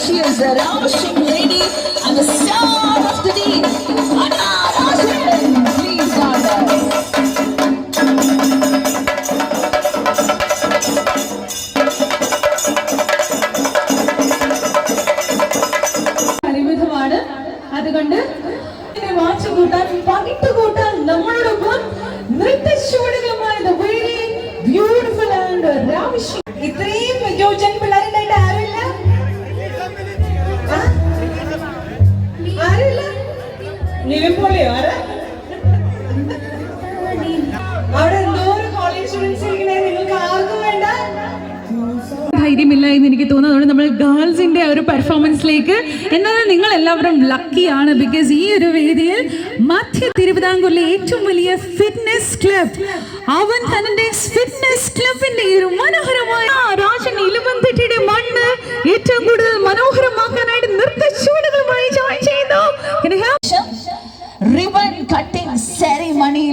She is a ravishing lady and the star of the day. Anna Rajan, please join us. അതുകൊണ്ട് watch കൂട്ടാൻ പകിട്ട് കൂട്ടാൻ നമ്മളോടൊപ്പം നൃത്തശൂടകമായ beautiful and ഇത്രയും യുവജൻ നിലമ്പള്ളിയോ ആരാ? അവിടെ എന്തോ ഒരു കോളേജ് സ്റ്റുഡൻസ് ഇരിക്കണേ. നിങ്ങൾക്ക് ആർക്കും വേണ്ട? ധൈര്യമില്ല എന്ന് എനിക്ക് തോന്നുന്നത് നമ്മൾ ഗേൾസിന്റെ ഒരു പെർഫോമൻസിലേക്ക് എന്നാൽ നിങ്ങൾ എല്ലാവരും ലക്കി ആണ്. ബിക്കോസ് ഈ ഒരു വേദിയിൽ മധ്യ തിരുവിതാംകൂറിലെ ഏറ്റവും വലിയ ഫിറ്റ്നസ് ക്ലബ് അവൻ തന്റെ ഫിറ്റ്നസ് ക്ലബിന്റെ ഒരു മനോഹരമായ രാജൻ ഇലുവന്തിട്ടിയുടെ മണ്ണ് ഏറ്റവും കൂടുതൽ മനോഹരമാക്കാനായിട്ട് നൃത്തച്ചുവടുകളുമായി ജോയിൻ ചെയ്തു.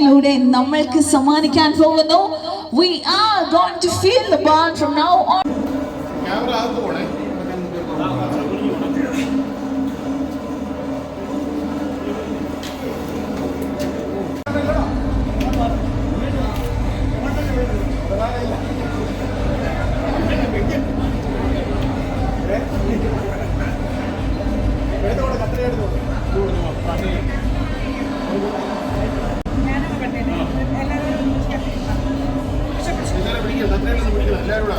സെറിമണിയിലൂടെ നമ്മൾക്ക് സമ്മാനിക്കാൻ പോകുന്നു we are going to feel the ball from now on camera അകത്ത് പോണേ എല്ലാവരും കൂടെ